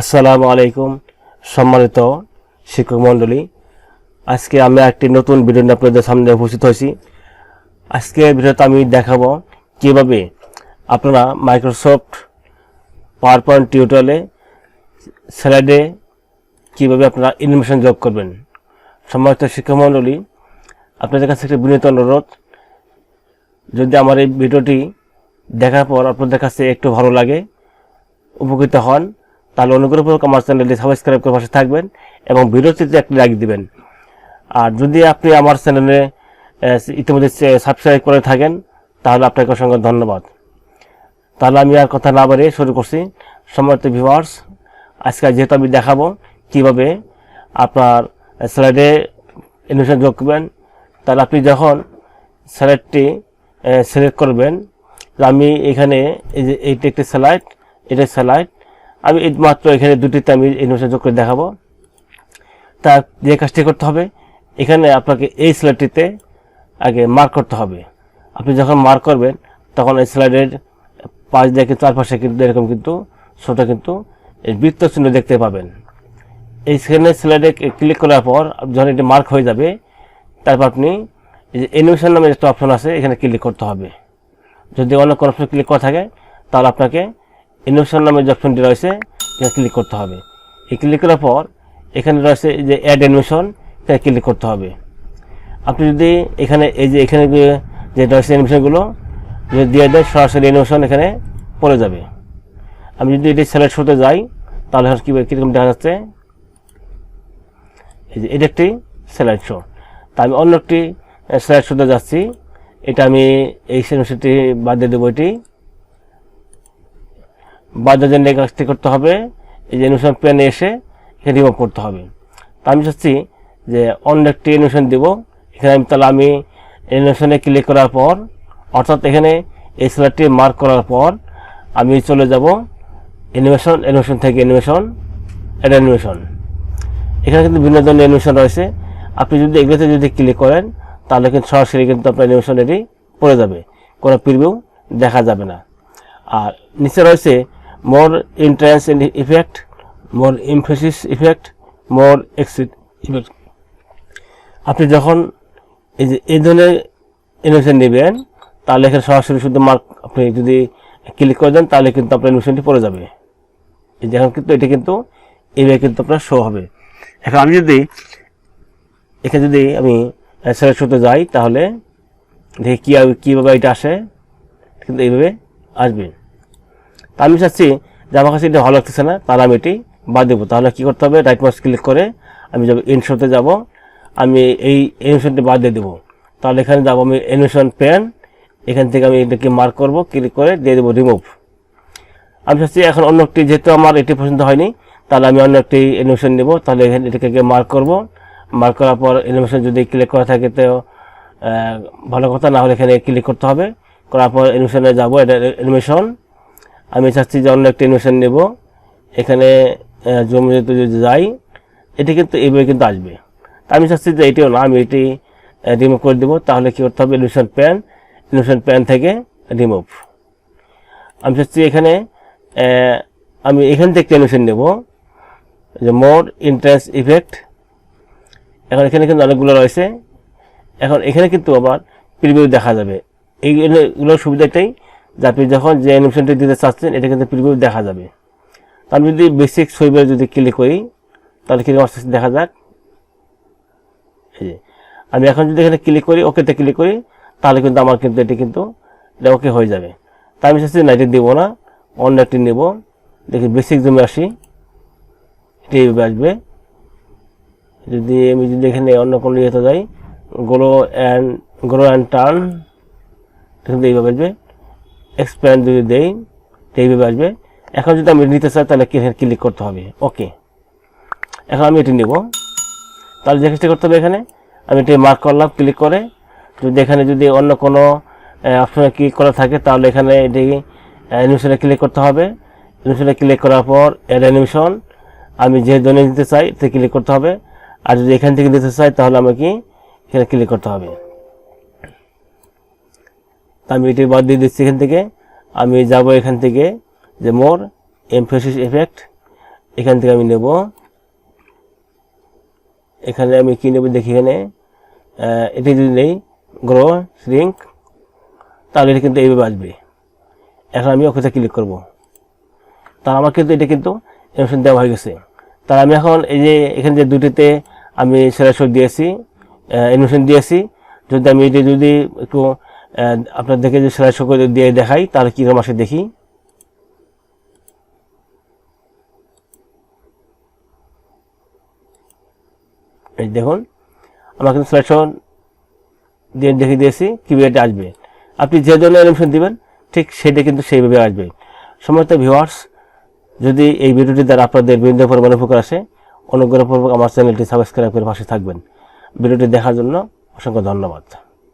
আসসালামু আলাইকুম, সম্মানিত শিক্ষক মণ্ডলী। আজকে আমি একটি নতুন ভিডিও নিয়ে আপনাদের সামনে উপস্থিত হয়েছি। আজকে ভিডিওতে আমি দেখাবো কীভাবে আপনারা মাইক্রোসফট পাওয়ার পয়েন্ট টিউটোরিয়ালে স্যালাডে কীভাবে আপনারা ইনফরমেশন যোগ করবেন। সম্মানিত শিক্ষক মণ্ডলী, আপনাদের কাছে একটি বিনীত অনুরোধ, যদি আমার এই ভিডিওটি দেখার পর আপনাদের কাছে একটু ভালো লাগে, উপকৃত হন তাহলে অনুগ্রহপূর্বক আমার চ্যানেলটি সাবস্ক্রাইব করে পাশে থাকবেন এবং ভিডিওটিতে একটি লাইক দিবেন। আর যদি আপনি আমার চ্যানেলে ইতিমধ্যে সাবস্ক্রাইব করে থাকেন, তাহলে আপনাকে অসংখ্য ধন্যবাদ। তাহলে আমি আর কথা না বাড়িয়ে শুরু করছি। সম্মানিত ভিউয়ার্স আজকে যেহেতু আমি দেখাবো কীভাবে আপনার স্লাইডে ইনভেশন যোগ করবেন, তাহলে আপনি যখন স্লাইডটি সিলেক্ট করবেন আমি এখানে এই যে, এইটা একটি স্লাইড এটা স্লাইড আমি এই মাত্র এখানে দুটিতে আমি ইনভেশন যোগ করে দেখাবো। তা যে কাজটি করতে হবে, এখানে আপনাকে এই স্লাইডটিতে আগে মার্ক করতে হবে। আপনি যখন মার্ক করবেন, তখন এই স্লাইডের পাঁচ দিয়ে কিন্তু চারপাশে কিন্তু এরকম কিন্তু, ছোটো কিন্তু বৃত্ত চিহ্ন দেখতে পাবেন। এই সেখানে স্লাইডে ক্লিক করার পর যখন এটি মার্ক হয়ে যাবে, তারপর আপনি এই যে অ্যানিমেশন নামের একটা অপশন আছে, এখানে ক্লিক করতে হবে। যদি অন্য কোনো অপশন ক্লিক করা থাকে, তাহলে আপনাকে অ্যানিমেশন নামে যে অপশনটি রয়েছে, এখানে ক্লিক করতে হবে। এই ক্লিক করার পর, এখানে রয়েছে যে অ্যাড অ্যানিমেশন এখানে ক্লিক করতে হবে। আপনি যদি এখানে, এই যে এখানে যে- রয়েছে অ্যানিমেশনগুলো যদি দিয়ে দেয় সরাসরি অ্যানিমেশন এখানে পড়ে যাবে। আমি যদি এটি সিলেক্ট হতে যাই, তাহলে কী, কীরকম দেখা যাচ্ছে? এই যে এটা একটি স্লাইড শো তা আমি অন্য একটি স্লাইড শোতে যাচ্ছি। এটা আমি এই সেটি বাদ দিয়ে দেবো এটি। এই কাজটি করতে হবে। এই যে অ্যানিমেশন প্যানে এসে এখানে রিমুভ করতে হবে। তা আমি চাচ্ছি যে অন্য একটি অ্যানিমেশন দেব। এখানে আমি তাহলে আমি অ্যানিমেশনে ক্লিক করার পর, অর্থাৎ এখানে এই স্লাইডটি মার্ক করার পর আমি চলে যাব অ্যানিমেশন অ্যানিমেশন থেকে অ্যানিমেশন অ্যাড অ্যানিমেশন এখানে কিন্তু বিভিন্ন ধরনের অ্যানিমেশন রয়েছে। আপনি যদি এগুলোতে যদি ক্লিক করেন, তাহলে কিন্তু সরাসরি কিন্তু আপনার অ্যানিমেশন এটি পড়ে যাবে। কোনো প্রিভিউ দেখা যাবে না। আর নিচে রয়েছে more entrance effect more emphasis effect more exit effect আপনি যখন এই যে এই ধরনের অ্যানিমেশন নেবেন, তাহলে এখানে সরাসরি শুধু মার্ক আপনি যদি ক্লিক করে দেন, তাহলে কিন্তু আপনার অ্যানিমেশনটি পড়ে যাবে। এই যে এখন কিন্তু এটা কিন্তু এইভাবে কিন্তু আপনার শো হবে। এখন আমি যদি এখানে যদি আমি সিলেক্ট করতে যাই, তাহলে দেখি কী কীভাবে এটা আসে। কিন্তু এইভাবে আসবে। তা আমি চাচ্ছি যে আমার কাছে এটা ভালো লাগতেছে না, তাহলে আমি এটি বাদ দেবো। তাহলে কী করতে হবে? রাইট মাউস ক্লিক করে আমি যাব ইনশোতে যাব, আমি এই অ্যানিমেশনটি বাদ দিয়ে দেবো। তাহলে এখানে যাব আমি অ্যানিমেশন প্যান এখান থেকে আমি এটাকে মার্ক করব ক্লিক করে দিয়ে দেবো রিমুভ আমি চাচ্ছি এখন অন্য একটি, যেহেতু আমার এটি পছন্দ হয়নি, তাহলে আমি অন্য একটি অ্যানিমেশন নেব। তাহলে এখানে এটাকে মার্ক করব। মার্ক করার পর অ্যানিমেশন যদি ক্লিক করা থাকে তো ভালো কথা, না হলে এখানে ক্লিক করতে হবে। করার পর অ্যানিমেশনে যাব, এটা অ্যানিমেশন আমি চাচ্ছি যে অন্য একটা অ্যানিমেশন নেব। এখানে জমি যদি যাই, এটি কিন্তু এইভাবে কিন্তু আসবে। আমি চাচ্ছি যে এটিও না, আমি এটি রিমুভ করে দেবো। তাহলে কী করতে হবে? অ্যানিমেশন প্যান অ্যানিমেশন প্যান থেকে রিমুভ আমি চাচ্ছি এখানে আমি এখান থেকে অ্যানিমেশন নেব, যে মোর ইন্টারেস্ট ইফেক্ট এখন এখানে কিন্তু অনেকগুলো রয়েছে। এখন এখানে কিন্তু আবার প্রিভিউ দেখা যাবে। এইগুলোর সুবিধাটাই যে আপনি যখন যে অ্যানিমেশনটি দিতে চাচ্ছেন, এটা কিন্তু প্রিভিউ দেখা যাবে। তো আমি যদি বেসিক ছবিতে যদি ক্লিক করি, তাহলে কিন্তু আস্তে দেখা যাক? এই যে, আমি এখন যদি এখানে ক্লিক করি ওকেতে ক্লিক করি, তাহলে কিন্তু আমার কিন্তু এটি কিন্তু, এটা ওকে হয়ে যাবে। তাই আমি চাচ্ছি না এটি দেবো না অন্য একটি নেব। দেখি বেসিক জমে আসি। এটি এইভাবে আসবে। যদি আমি যদি এখানে অন্য কোনো ইয়েতে যাই grow and grow and turn কিন্তু এইভাবে আসবে। এক্সপ্যান্ড যদি দেই এইভাবে আসবে। এখন যদি আমি নিতে চাই, তাহলে ক্লিক করতে হবে। ওকে এখন আমি এটি নেব। তাহলে যে কাজটা করতে হবে এখানে, আমি এটি মার্ক করলাম ক্লিক করে। যদি এখানে যদি অন্য কোনো অপশনে ক্লিক করা থাকে, তাহলে এখানে এটি অ্যানিমেশনে ক্লিক করতে হবে। অ্যানিমেশনে ক্লিক করার পর, এর অ্যানিমেশন আমি যে দৈনিক নিতে চাই, এতে ক্লিক করতে হবে। আর যদি এখান থেকে নিতে চাই, তাহলে আমাকে এখানে ক্লিক করতে হবে। তা আমি এটি বাদ দিয়ে দিচ্ছি এখান থেকে। আমি যাব এখান থেকে যে মোর এমফোসিস এফেক্ট এখান থেকে আমি নেব। এখানে আমি কি নেব দেখি এখানে। এটি যদি নেই গ্রো শ্রিঙ্ক তাহলে এটা কিন্তু এইভাবে আসবে। এখন আমি ওখানে ক্লিক করব। তার আমার কিন্তু এটা কিন্তু অ্যানিমেশন দেওয়া হয়ে গেছে। তার আমি এখন এই যে এখানে যে দুটিতে আমি সেলাশো দিয়েছি অ্যানিমেশন দিয়েছি, যদি আমি এটি যদি একটু আহ, আপনার দেখে যে সেলাশো করে দিয়ে দেখাই তাহলে কীরকম আসে দেখি। এই দেখুন আমরা কিন্তু সিলেকশন দিয়ে দেখে দিয়েছি কীভাবে এটা আসবে। আপনি যে জন্য অ্যানিমেশন দিবেন ঠিক সেটা কিন্তু সেইভাবে আসবে। সমস্ত ভিউয়ার্স যদি এই ভিডিওটি দ্বারা আপনাদের বিভিন্ন পরিমাণে উপকার আসে অনুগ্রহপূর্বক আমার চ্যানেলটি সাবস্ক্রাইব করে পাশে থাকবেন। ভিডিওটি দেখার জন্য অসংখ্য ধন্যবাদ।